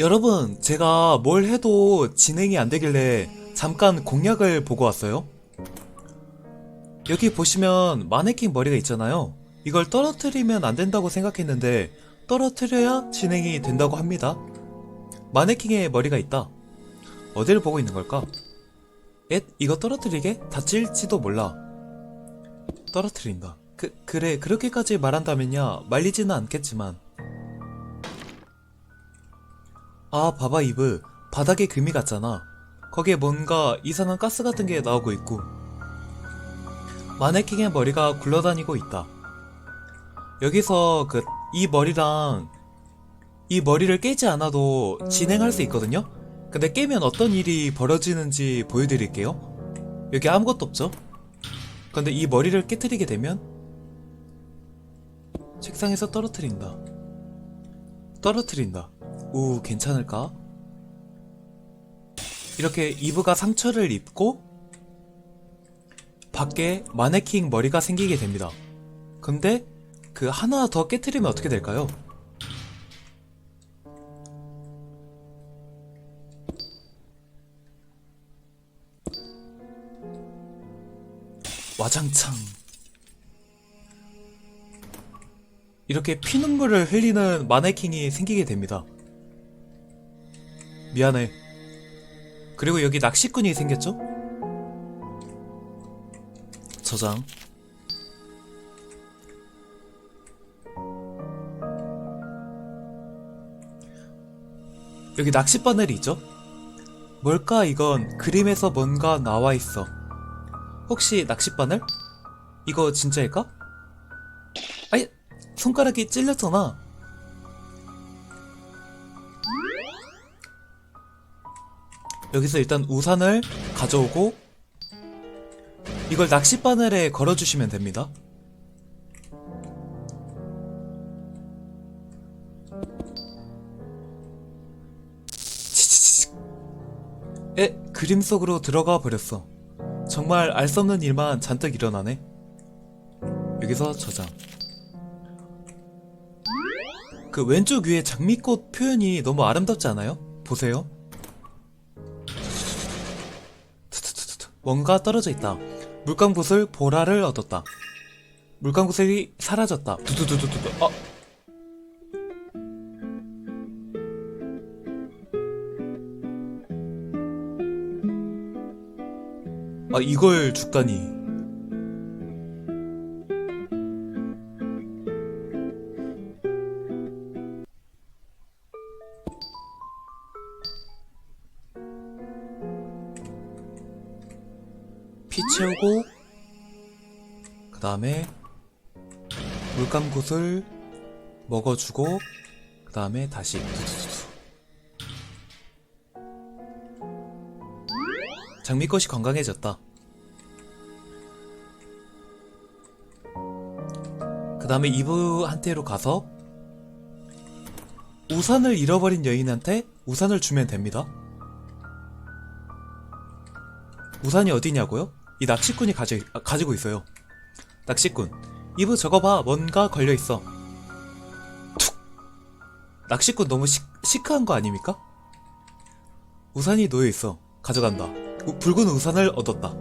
여러분, 제가 뭘 해도 진행이 안 되길래 잠깐 공략을 보고 왔어요. 여기 보시면 마네킹 머리가 있잖아요. 이걸 떨어뜨리면 안 된다고 생각했는데 떨어뜨려야 진행이 된다고 합니다. 마네킹의 머리가 있다. 어디를 보고 있는 걸까? 엣, 이거 떨어뜨리게? 다칠지도 몰라. 떨어뜨린다. 그, 그래, 그렇게까지 말한다면야 말리지는 않겠지만. 아, 봐봐, 이브. 바닥에 금이 같잖아. 거기에 뭔가 이상한 가스 같은 게 나오고 있고. 마네킹의 머리가 굴러다니고 있다. 여기서 그, 이 머리랑 이 머리를 깨지 않아도 진행할 수 있거든요? 근데 깨면 어떤 일이 벌어지는지 보여드릴게요. 여기 아무것도 없죠? 근데 이 머리를 깨뜨리게 되면 책상에서 떨어뜨린다. 떨어뜨린다. 우, 괜찮을까? 이렇게 이브가 상처를 입고 밖에 마네킹 머리가 생기게 됩니다. 근데 그 하나 더 깨뜨리면 어떻게 될까요? 와장창. 이렇게 피눈물을 흘리는 마네킹이 생기게 됩니다. 미안해. 그리고 여기 낚시꾼이 생겼죠? 저장. 여기 낚시 바늘이 있죠? 뭘까 이건 그림에서 뭔가 나와 있어. 혹시 낚싯바늘? 이거 진짜일까? 아이, 손가락이 찔렸잖아. 여기서 일단 우산을 가져오고 이걸 낚싯바늘에 걸어주시면 됩니다. 에, 그림 속으로 들어가 버렸어. 정말 알 수 없는 일만 잔뜩 일어나네. 여기서 저장. 그 왼쪽 위에 장미꽃 표현이 너무 아름답지 않아요? 보세요. 뭔가 떨어져 있다. 물감구슬 보라를 얻었다. 물감구슬이 사라졌다. 두두두두두. 어. 아 이걸 죽다니. 물감굿을 먹어주고 그 다음에 다시. 장미꽃이 건강해졌다. 그 다음에 이브한테로 가서 우산을 잃어버린 여인한테 우산을 주면 됩니다. 우산이 어디냐고요? 이 낚시꾼이 가지, 아, 가지고 있어요. 낚시꾼. 이브 저거 봐. 뭔가 걸려있어. 툭! 낚시꾼 너무 시, 시크한 거 아닙니까? 우산이 놓여있어. 가져간다. 우- 붉은 우산을 얻었다.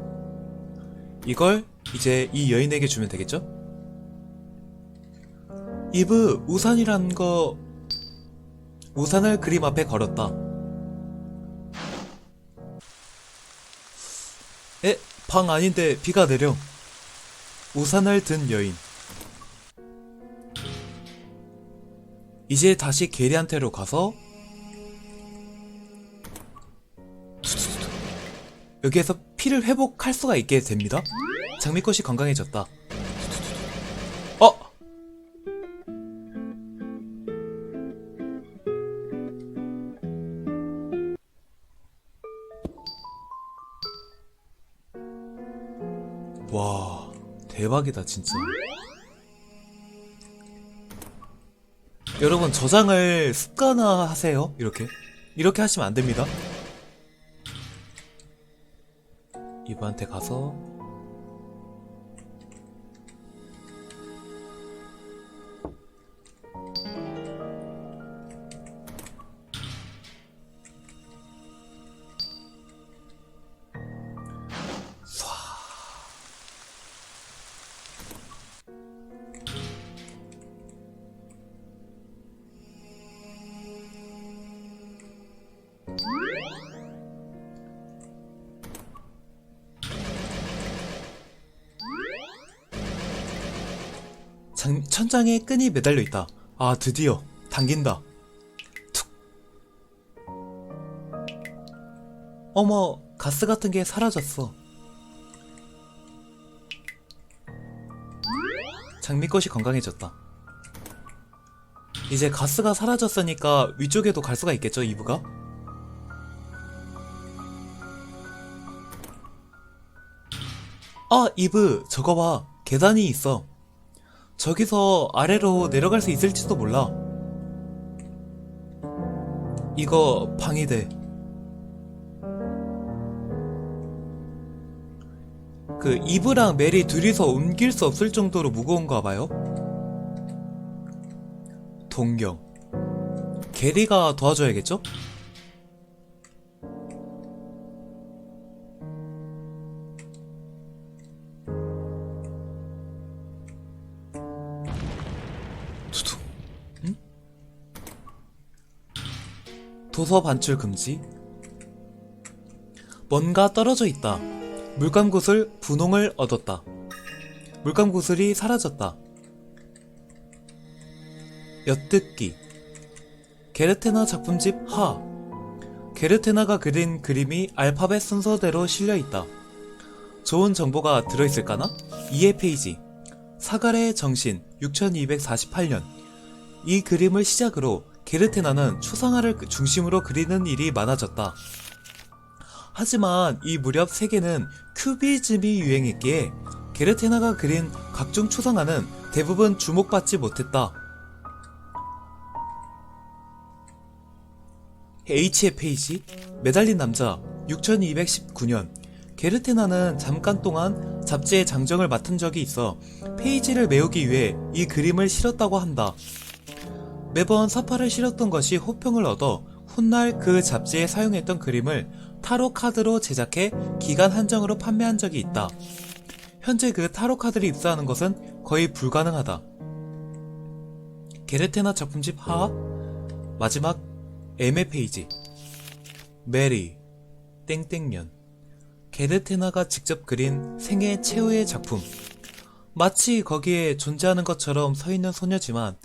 이걸 이제 이 여인에게 주면 되겠죠? 이브, 우산이란 거, 우산을 그림 앞에 걸었다. 에? 방 아닌데 비가 내려. 우산을 든 여인. 이제 다시 게리한테로 가서 여기에서 피를 회복할 수가 있게 됩니다. 장미꽃이 건강해졌다. 어? 와, 대박이다, 진짜. 여러분, 저장을 습관화 하세요. 이렇게. 이렇게 하시면 안 됩니다. 이브한테 가서 장- 천장에 끈이 매달려 있다. 아, 드디어 당긴다. 툭. 어머, 가스 같은 게 사라졌어. 장미꽃이 건강해졌다. 이제 가스가 사라졌으니까 위쪽에도 갈 수가 있겠죠, 이브가? 아, 이브, 저거 봐. 계단이 있어. 저기서 아래로 내려갈 수 있을지도 몰라. 이거 방위대. 그 이브랑 멜이 둘이서 옮길 수 없을 정도로 무거운가 봐요. 동경. 게리가 도와줘야겠죠? 도서 반출 금지. 뭔가 떨어져 있다. 물감 구슬 분홍을 얻었다. 물감 구슬이 사라졌다. 엿듣기. 게르테나 작품집 하. 게르테나가 그린 그림이 알파벳 순서대로 실려 있다. 좋은 정보가 들어있을까나? 2회 페이지. 사갈의 정신 6248년. 이 그림을 시작으로 게르테나는 추상화를 중심으로 그리는 일이 많아졌다. 하지만 이 무렵 세계는 큐비즘이 유행했기에 게르테나가 그린 각종 추상화는 대부분 주목받지 못했다. H의 페이지 매달린 남자 6219년 게르테나는 잠깐 동안 잡지의 장정을 맡은 적이 있어 페이지를 메우기 위해 이 그림을 실었다고 한다. 매번 사파를 실었던 것이 호평을 얻어 훗날 그 잡지에 사용했던 그림을 타로 카드로 제작해 기간 한정으로 판매한 적이 있다. 현재 그 타로 카드를 입수하는 것은 거의 불가능하다. 게르테나 작품집 하. 마지막 M의 페이지. 메리. 땡땡년. 게르테나가 직접 그린 생애 최후의 작품. 마치 거기에 존재하는 것처럼 서 있는 소녀지만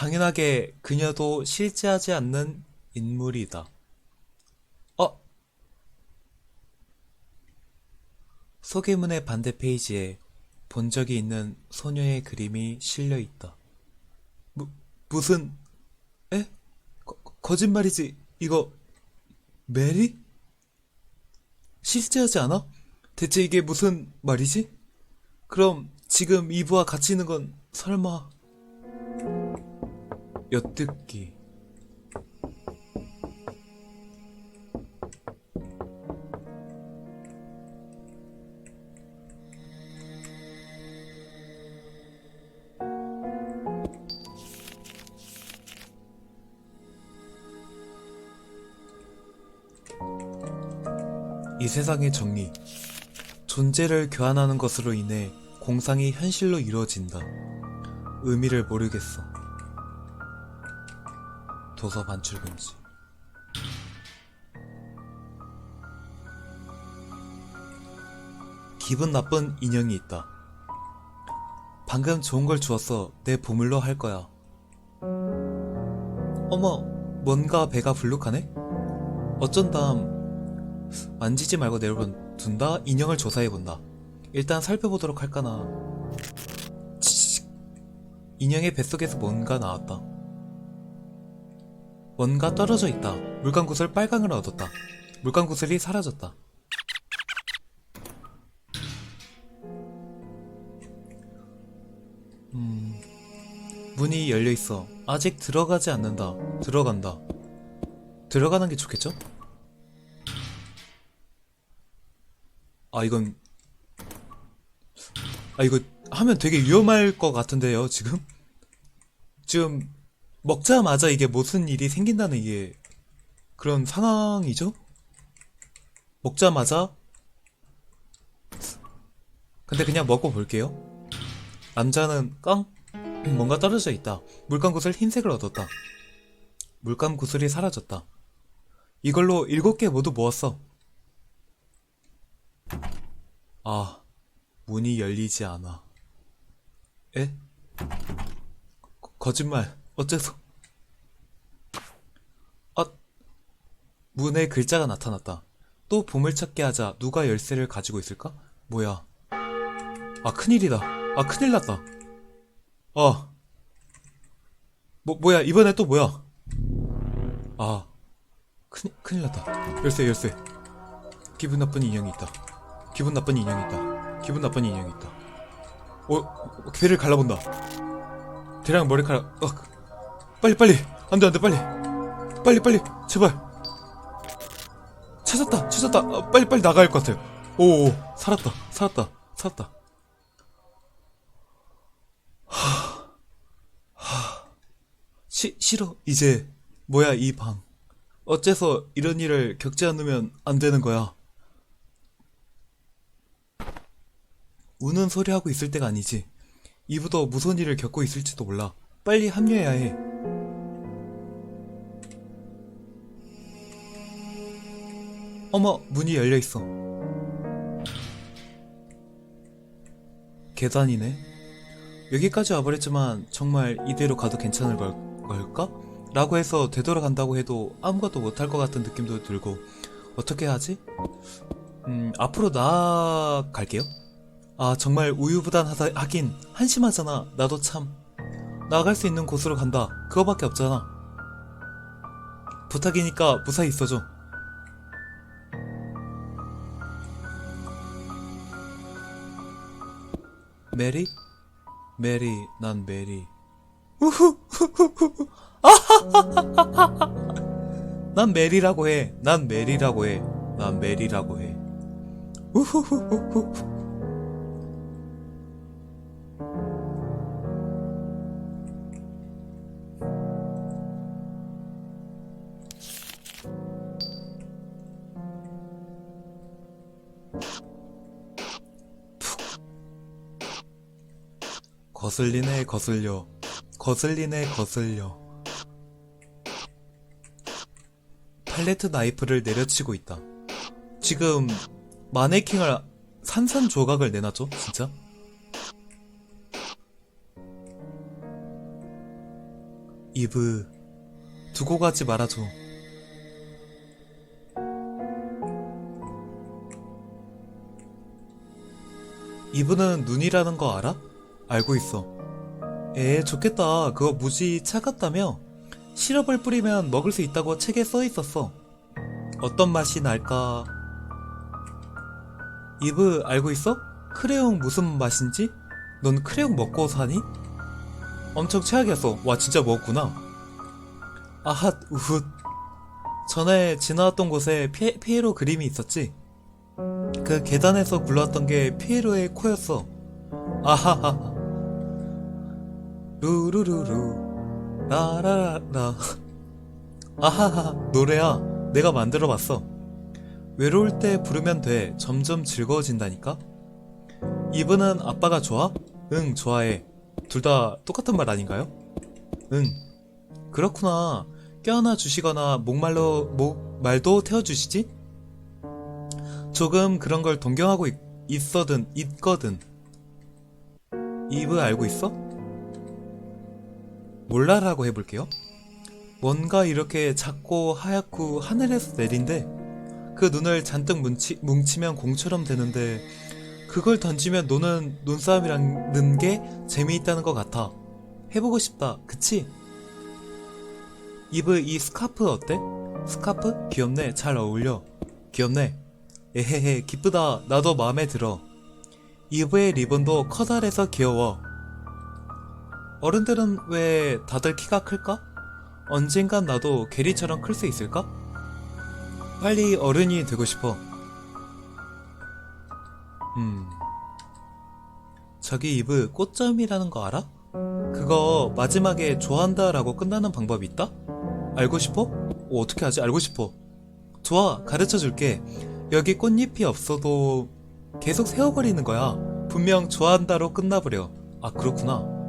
당연하게 그녀도 실제하지 않는 인물이다. 어? 소개문의 반대 페이지에 본 적이 있는 소녀의 그림이 실려 있다. 무, 무슨, 에? 거, 거짓말이지. 이거, 메리? 실제하지 않아? 대체 이게 무슨 말이지? 그럼 지금 이브와 같이 있는 건 설마... 엿듣기 이 세상의 정리 존재를 교환하는 것으로 인해 공상이 현실로 이루어진다. 의미를 모르겠어. 도서 반출 금지. 기분 나쁜 인형이 있다. 방금 좋은 걸 주었어. 내 보물로 할 거야. 어머, 뭔가 배가 불룩하네? 어쩐담 만지지 말고 내려본 둔다 인형을 조사해본다. 일단 살펴보도록 할까나. 인형의 뱃속에서 뭔가 나왔다. 뭔가 떨어져 있다. 물감 구슬 빨강을 얻었다. 물감 구슬이 사라졌다. 음, 문이 열려 있어. 아직 들어가지 않는다. 들어간다. 들어가는 게 좋겠죠? 아, 이건, 아, 이거 하면 되게 위험할 것 같은데요, 지금? 지금, 먹자마자 이게 무슨 일이 생긴다는 이게 그런 상황이죠? 먹자마자? 근데 그냥 먹고 볼게요. 남자는 깡? 뭔가 떨어져 있다. 물감 구슬 흰색을 얻었다. 물감 구슬이 사라졌다. 이걸로 일곱 개 모두 모았어. 아, 문이 열리지 않아. 에? 거짓말. 어째서? 아, 문에 글자가 나타났다. 또 보물찾기 하자. 누가 열쇠를 가지고 있을까? 뭐야? 아, 큰일이다. 아, 큰일 났다. 아. 뭐, 뭐야, 이번에 또 뭐야? 아. 큰, 큰일 났다. 열쇠, 열쇠. 기분 나쁜 인형이 있다. 기분 나쁜 인형이 있다. 기분 나쁜 인형이 있다. 어, 배를 갈라본다. 대량 머리카락, 어, 빨리, 빨리. 안 돼, 안 돼, 빨리. 빨리, 빨리. 제발. 찾았다, 찾았다. 아, 빨리, 빨리 나가야 할 것 같아요. 오, 오, 살았다, 살았다, 살았다. 시, 싫어. 이제 뭐야 이 방. 어째서 이런 일을 겪지 않으면 안 되는 거야. 우는 소리 하고 있을 때가 아니지. 이보다 무서운 일을 겪고 있을지도 몰라. 빨리 합류해야 해. 어머, 문이 열려 있어. 계단이네. 여기까지 와버렸지만 정말 이대로 가도 괜찮을 걸, 걸까? 라고 해서 되돌아간다고 해도 아무것도 못할 것 같은 느낌도 들고 어떻게 하지? 음 앞으로 나아갈게요 아 정말 우유부단하다 하긴 한심하잖아 나도 참 나아갈 수 있는 곳으로 간다 그거밖에 없잖아 부탁이니까 무사히 있어줘 메리? 메리 난 메리 난 메리라고 해. 난 메리라고 해. 난 메리라고 해. 우후후후후. 거슬리네 거슬려 거슬리네 거슬려 팔레트 나이프를 내려치고 있다. 지금 마네킹을 산산조각을 내놨죠? 진짜? 이브 두고 가지 말아줘. 이브는 눈이라는 거 알아? 알고 있어. 에 좋겠다. 그거 무지 차갑다며? 시럽을 뿌리면 먹을 수 있다고 책에 써 있었어. 어떤 맛이 날까? 이브 알고 있어? 크레용 무슨 맛인지? 넌 크레용 먹고 사니? 엄청 최악이었어. 와 진짜 먹었구나. 아핫 우훗. 전에 지나왔던 곳에 피, 피에로 그림이 있었지? 그 계단에서 굴러왔던 게 피에로의 코였어. 아하하. 루루루루. 라라라 아하하 노래야 내가 만들어봤어 외로울 때 부르면 돼 점점 즐거워진다니까 이브는 아빠가 좋아? 응 좋아해 둘 다 똑같은 말 아닌가요? 응 그렇구나 껴안아 주시거나 목말로 목 말도 태워주시지? 조금 그런 걸 동경하고 있, 있거든 이브 알고 있어? 몰라라고 해볼게요. 뭔가 이렇게 작고 하얗고 하늘에서 내린데 그 눈을 잔뜩 뭉치, 뭉치면 공처럼 되는데 그걸 던지면 노는 눈싸움이라는 게 재미있다는 것 같아. 해보고 싶다. 그치? 이브 이 스카프 어때? 스카프? 귀엽네. 잘 어울려. 귀엽네. 에헤헤 기쁘다. 나도 마음에 들어. 이브의 리본도 커다래서 귀여워. 어른들은 왜 다들 키가 클까? 언젠간 나도 게리처럼 클 수 있을까? 빨리 어른이 되고 싶어. 음. 저기 이브 꽃점이라는 거 알아? 그거 마지막에 좋아한다 라고 끝나는 방법이 있다? 알고 싶어? 어, 어떻게 하지? 알고 싶어. 좋아, 가르쳐 줄게. 여기 꽃잎이 없어도 계속 세워버리는 거야. 분명 좋아한다로 끝나버려. 아, 그렇구나.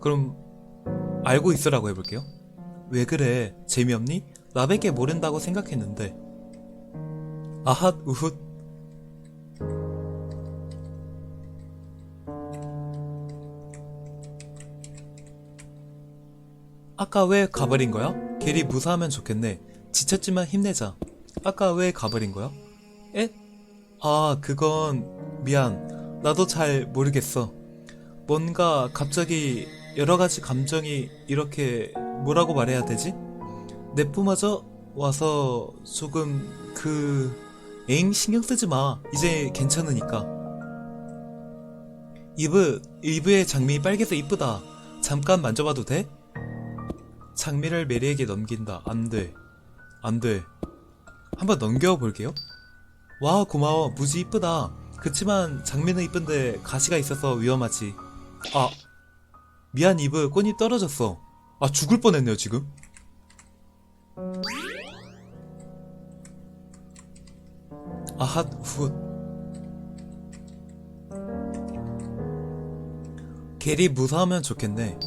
그럼 알고 있으라고 해볼게요. 왜 그래? 재미없니? 나밖에 모른다고 생각했는데. 아핫 우훗. 아까 왜 가버린 거야? 게리 무사하면 좋겠네. 지쳤지만 힘내자. 아까 왜 가버린 거야? 에? 아, 그건 미안. 나도 잘 모르겠어. 뭔가 갑자기 여러 가지 감정이 이렇게 뭐라고 말해야 되지? 내뿜어져 와서 조금 그 에잉 신경 쓰지 마. 이제 괜찮으니까. 이브 이브의 장미 빨개서 이쁘다. 잠깐 만져봐도 돼? 장미를 메리에게 넘긴다. 안 돼. 안 돼. 한번 넘겨볼게요. 와, 고마워. 무지 이쁘다. 그치만 장미는 이쁜데 가시가 있어서 위험하지. 아, 미안 이브. 꽃이 떨어졌어. 아, 죽을 뻔했네요, 지금. 아핫, 훗. 게리 무사하면 좋겠네.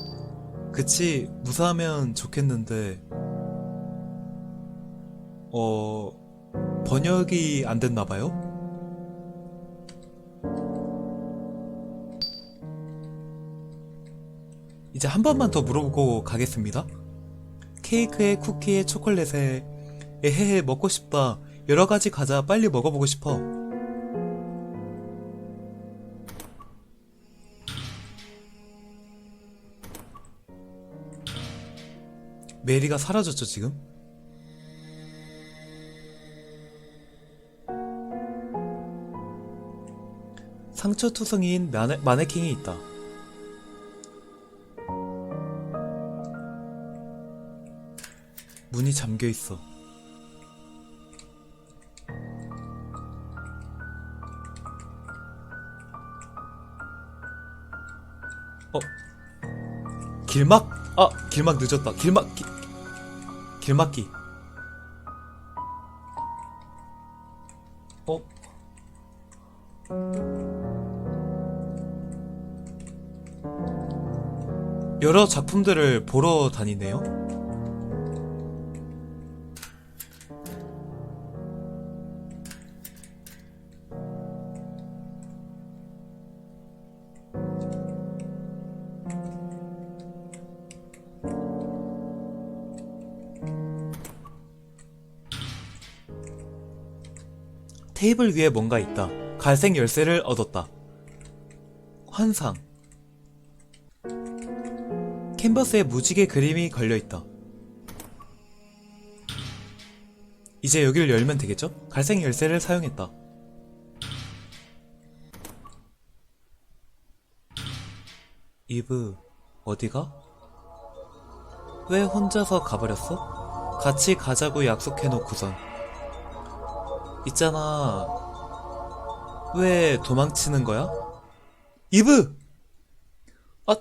그치, 무사하면 좋겠는데, 어, 번역이 안 됐나봐요? 이제 한 번만 더 물어보고 가겠습니다. 케이크에 쿠키에 초콜릿에 에헤헤 먹고 싶다. 여러 가지 과자 빨리 먹어보고 싶어. 메리가 사라졌죠, 지금? 상처투성이인 마네, 마네킹이 있다. 문이 잠겨 있어. 어? 길막? 아, 길막 늦었다. 길막, 기, 길막기. 어? 여러 작품들을 보러 다니네요. 테이블 위에 뭔가 있다. 갈색 열쇠를 얻었다. 환상. 캔버스에 무지개 그림이 걸려 있다. 이제 여기를 열면 되겠죠? 갈색 열쇠를 사용했다. 이브, 어디가? 왜 혼자서 가버렸어? 같이 가자고 약속해놓고선. 있잖아. 왜 도망치는 거야? 이브! 아,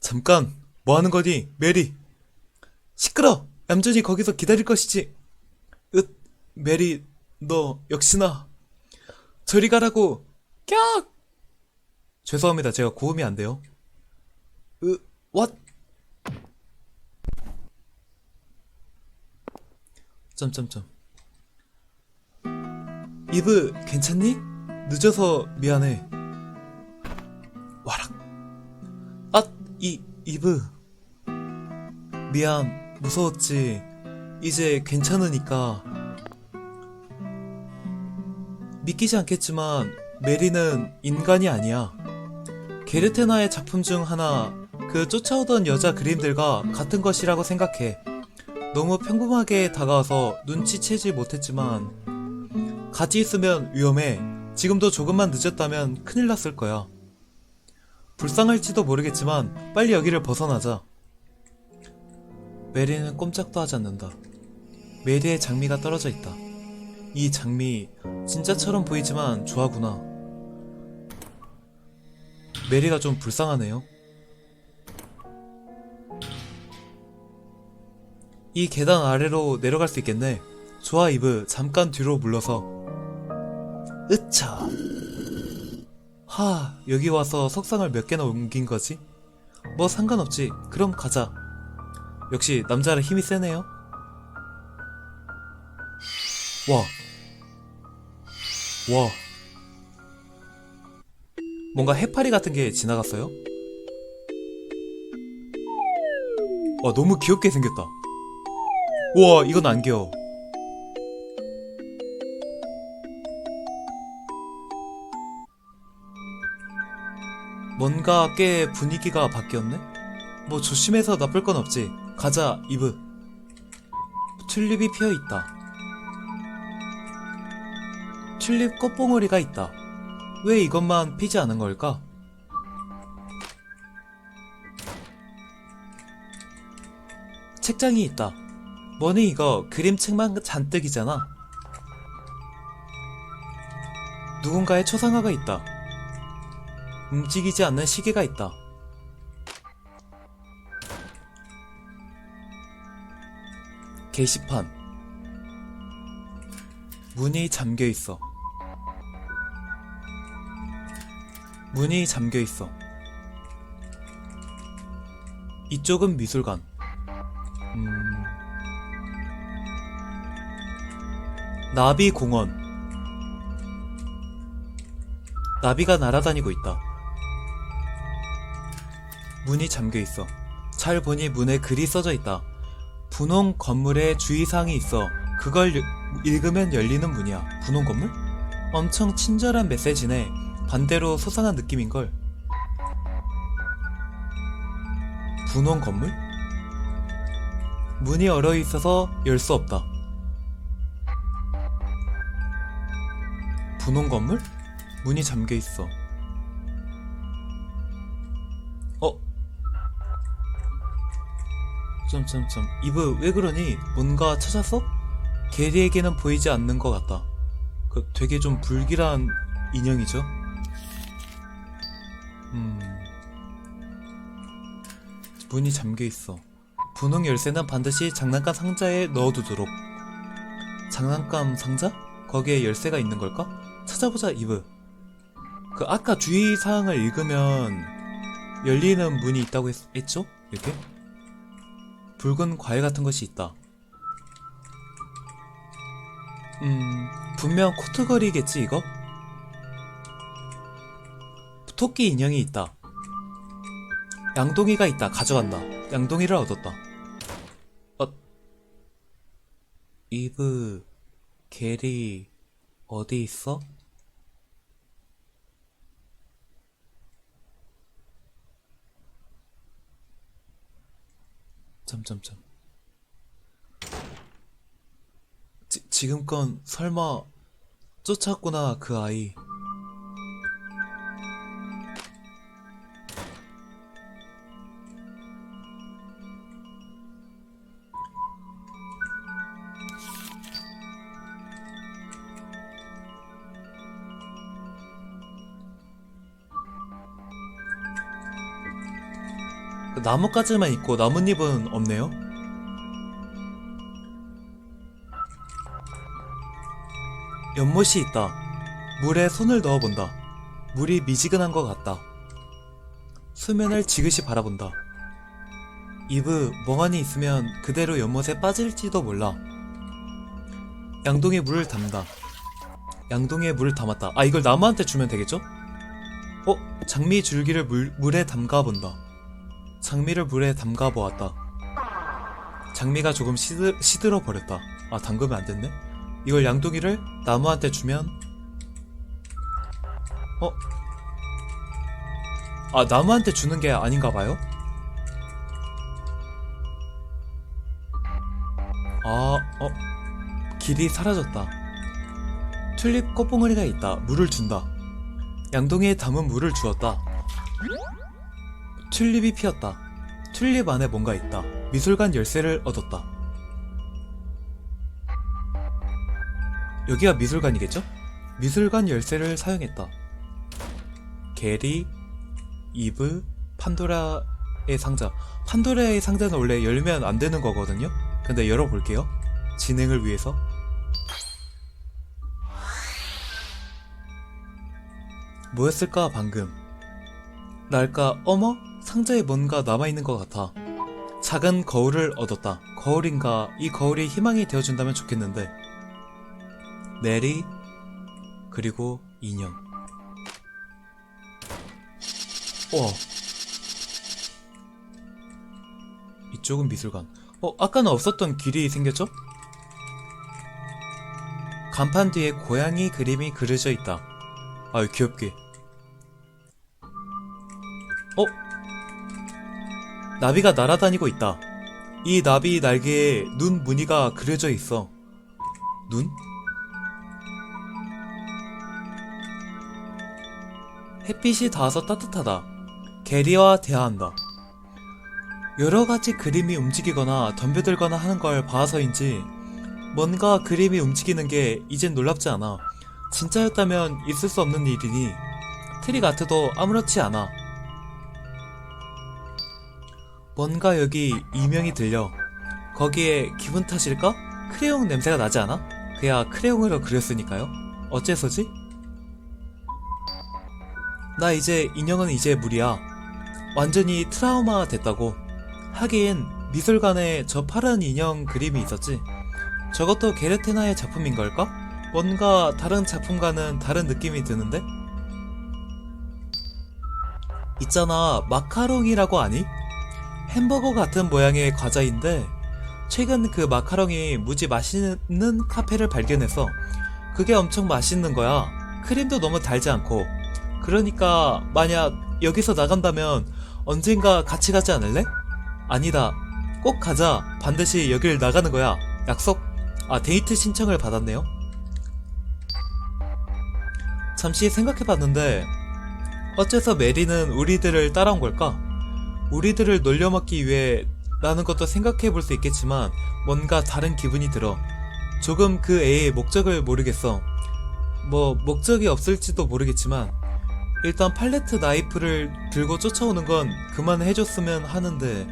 잠깐, 뭐 하는 거니, 메리? 시끄러! 얌전히 거기서 기다릴 것이지. 으, 메리, 너 역시나. 저리 가라고. 깍! 죄송합니다. 제가 고음이 안 돼요. 으, 왓? 점점점. 이브, 괜찮니? 늦어서 미안해. 와락. 아, 이, 이브. 미안, 무서웠지. 이제 괜찮으니까. 믿기지 않겠지만, 메리는 인간이 아니야. 게르테나의 작품 중 하나, 그 쫓아오던 여자 그림들과 같은 것이라고 생각해. 너무 평범하게 다가와서 눈치채지 못했지만, 같이 있으면 위험해. 지금도 조금만 늦었다면 큰일 났을 거야. 불쌍할지도 모르겠지만 빨리 여기를 벗어나자. 메리는 꼼짝도 하지 않는다. 메리의 장미가 떨어져 있다. 이 장미 진짜처럼 보이지만 좋아구나. 메리가 좀 불쌍하네요. 이 계단 아래로 내려갈 수 있겠네. 좋아 이브 잠깐 뒤로 물러서 으차. 하 여기 와서 석상을 몇 개나 옮긴 거지? 뭐 상관없지. 그럼 가자. 역시 남자라 힘이 세네요. 와. 와. 뭔가 해파리 같은 게 지나갔어요? 와 너무 귀엽게 생겼다. 우와 이건 안 귀여워 뭔가 꽤 분위기가 바뀌었네? 뭐 조심해서 나쁠 건 없지 가자 이브 튤립이 피어 있다 튤립 꽃봉오리가 있다 왜 이것만 피지 않은 걸까? 책장이 있다. 뭐니 이거 그림책만 잔뜩이잖아. 누군가의 초상화가 있다. 움직이지 않는 시계가 있다. 게시판. 문이 잠겨 있어. 문이 잠겨 있어. 이쪽은 미술관. 음... 나비 공원. 나비가 날아다니고 있다. 문이 잠겨 있어. 잘 보니 문에 글이 써져 있다. 분홍 건물에 주의사항이 있어. 그걸 여- 읽으면 열리는 문이야. 분홍 건물? 엄청 친절한 메시지네. 반대로 소상한 느낌인걸. 분홍 건물? 문이 얼어 있어서 열 수 없다. 분홍 건물? 문이 잠겨 있어. 어? 점점점 이브 왜 그러니? 뭔가 찾았어? 게리에게는 보이지 않는 것 같다. 그 되게 좀 불길한 인형이죠. 음. 문이 잠겨 있어. 분홍 열쇠는 반드시 장난감 상자에 넣어두도록. 장난감 상자? 거기에 열쇠가 있는 걸까? 찾아보자, 이브. 그 아까 주의 사항을 읽으면 열리는 문이 있다고 했, 했죠? 이렇게? 붉은 과일 같은 것이 있다. 음, 분명 코트걸이겠지, 이거? 토끼 인형이 있다. 양동이가 있다. 가져간다. 양동이를 얻었다. 어, 이브, 게리, 어디 있어? 점점점. 지, 지금껏 설마 쫓았구나 그 아이. 나뭇가지만 있고 나뭇잎은 없네요. 연못이 있다. 물에 손을 넣어본다. 물이 미지근한 것 같다. 수면을 지그시 바라본다. 이브 멍하니 있으면 그대로 연못에 빠질지도 몰라. 양동이에 물을 담다. 양동이에 물을 담았다. 아 이걸 나무한테 주면 되겠죠? 어? 장미 줄기를 물, 물에 담가 본다. 장미를 물에 담가 보았다. 장미가 조금 시들, 시들어 버렸다. 아, 담그면 안 됐네? 이걸 양동이를 나무한테 주면, 어? 아, 나무한테 주는 게 아닌가 봐요? 아, 어? 길이 사라졌다. 튤립 꽃봉오리가 있다. 물을 준다. 양동이에 담은 물을 주었다. 튤립이 피었다. 튤립 안에 뭔가 있다. 미술관 열쇠를 얻었다. 여기가 미술관이겠죠? 미술관 열쇠를 사용했다. 게리, 이브, 판도라의 상자. 판도라의 상자는 원래 열면 안 되는 거거든요? 근데 열어볼게요. 진행을 위해서. 뭐였을까, 방금? 날까 어머 상자에 뭔가 남아있는 것 같아 작은 거울을 얻었다 거울인가 이 거울이 희망이 되어준다면 좋겠는데 메리 그리고 인형 우와 이쪽은 미술관. 어, 아까는 없었던 길이 생겼죠? 간판 뒤에 고양이 그림이 그려져 있다. 아유, 귀엽게. 어? 나비가 날아다니고 있다. 이 나비 날개에 눈 무늬가 그려져 있어. 눈? 햇빛이 닿아서 따뜻하다. 게리와 대화한다. 여러 가지 그림이 움직이거나 덤벼들거나 하는 걸 봐서인지 뭔가 그림이 움직이는 게 이젠 놀랍지 않아. 진짜였다면 있을 수 없는 일이니 트릭 아트도 아무렇지 않아. 뭔가 여기 이명이 들려. 거기에 기분 탓일까? 크레용 냄새가 나지 않아? 그야 크레용으로 그렸으니까요. 어째서지? 나 이제 인형은 이제 무리야. 완전히 트라우마 됐다고. 하긴 미술관에 저 파란 인형 그림이 있었지. 저것도 게르테나의 작품인 걸까? 뭔가 다른 작품과는 다른 느낌이 드는데? 있잖아, 마카롱이라고 아니? 햄버거 같은 모양의 과자인데 최근 그 마카롱이 무지 맛있는 카페를 발견해서 그게 엄청 맛있는 거야. 크림도 너무 달지 않고. 그러니까 만약 여기서 나간다면 언젠가 같이 가지 않을래? 아니다. 꼭 가자. 반드시 여길 나가는 거야. 약속. 아, 데이트 신청을 받았네요. 잠시 생각해 봤는데 어째서 메리는 우리들을 따라온 걸까? 우리들을 놀려먹기 위해 라는 것도 생각해 볼 수 있겠지만 뭔가 다른 기분이 들어. 조금 그 애의 목적을 모르겠어. 뭐 목적이 없을지도 모르겠지만 일단 팔레트 나이프를 들고 쫓아오는 건 그만해줬으면 하는데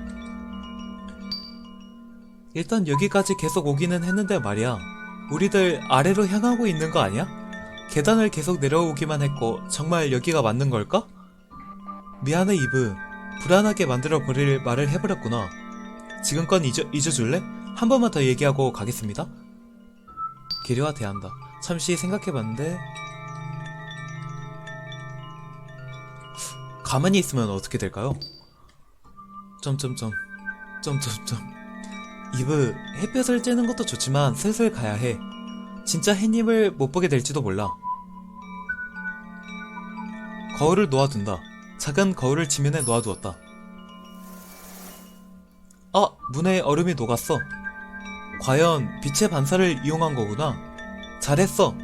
일단 여기까지 계속 오기는 했는데 말이야. 우리들 아래로 향하고 있는 거 아니야? 계단을 계속 내려오기만 했고 정말 여기가 맞는 걸까? 미안해 이브. 불안하게 만들어 버릴 말을 해버렸구나. 지금껏 잊어, 잊어줄래? 한 번만 더 얘기하고 가겠습니다. 기리와 대한다. 잠시 생각해봤는데 가만히 있으면 어떻게 될까요? 점점점 점점점 이브 햇볕을 쬐는 것도 좋지만 슬슬 가야 해. 진짜 햇님을 못 보게 될지도 몰라. 거울을 놓아둔다. 작은 거울을 지면에 놓아두었다. 아, 문에 얼음이 녹았어. 과연 빛의 반사를 이용한 거구나. 잘했어.